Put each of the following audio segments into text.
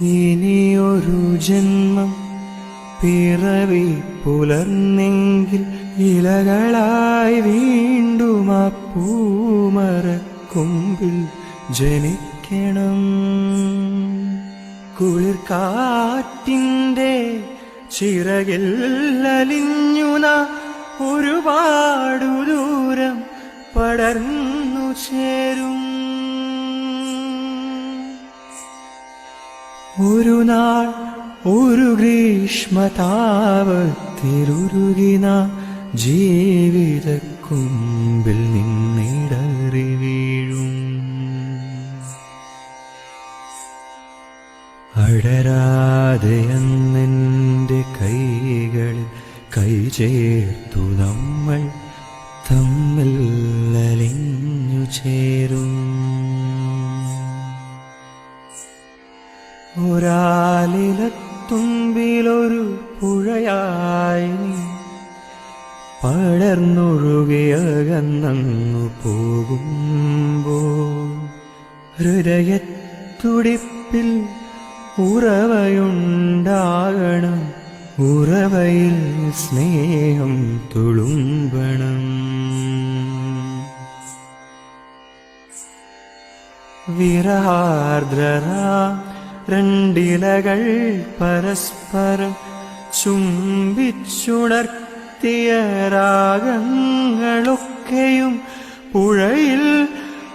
ഇനിയൊരു ജന്മം പിറവി പുലർന്നെങ്കിൽ ഇലകളായി വീണ്ടും ആ പൂമര കൊമ്പിൽ ജനിക്കണം. കുളിർ കാറ്റിന്റെ ചിറകിൽ അലിഞ്ഞു ഒരുപാടു ദൂരം പടർന്നു ചേരും. ഒരു നാൾ ഒരു ഗ്രീഷ്മതാവത്തിലുരുകിന ജീവിത കുമ്പിൽ നിന്നിടറി വീഴും അടരാതെ അന്നെന്റെ കൈകളിൽ കൈ ചേർത്തു നമ്മൾ തമ്മിൽ അലിഞ്ഞു ചേരും. ഒരാലിലത്തുമ്പിലൊരു പുഴയായി പടർന്നൊഴുകിയകന്നു പോകുമ്പോൾ ഹൃദയത്തുടിപ്പിൽ ഉറവയുണ്ടാകണം ഉറവയിൽ സ്നേഹം തുളുമ്പണം. വിരഹാർദ്രരാ രണ്ടിലകൾ പരസ്പരം ചുംബിച്ചുണർത്തിയ രാഗങ്ങളൊക്കെയും പുഴയിൽ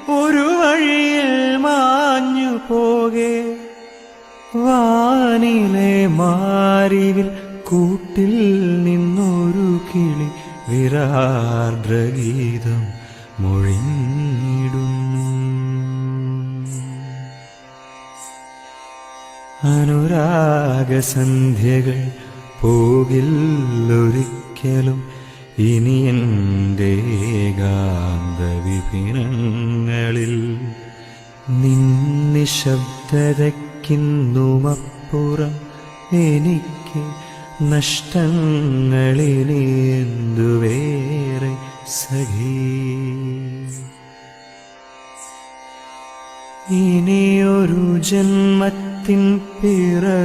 ഒരു വഴിയിൽ മാഞ്ഞു പോകെ. വാനിലെ മാരിവിൽ കൂട്ടിൽ നിന്നൊരു കിളി വിരാർദ്രഗീതം മൊഴിഞ്ഞിടുന്നു. അനുരാഗസന്ധ്യകൾ പോകില്ലൊരിക്കലും ഇനി എന്റെ ഏകാന്ത വിപിനങ്ങളിൽ എനിക്ക് നഷ്ടങ്ങളിനി സഖി? സഖീ ഇനിയൊരു ജന്മത്തിൻ പിറവിയുണ്ടെങ്കിൽ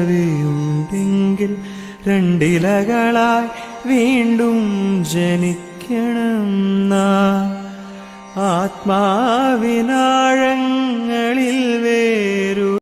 രണ്ടിലകളായി വീണ്ടും ജനിക്കണം ആത്മാവിനാഴങ്ങളിൽ വേരു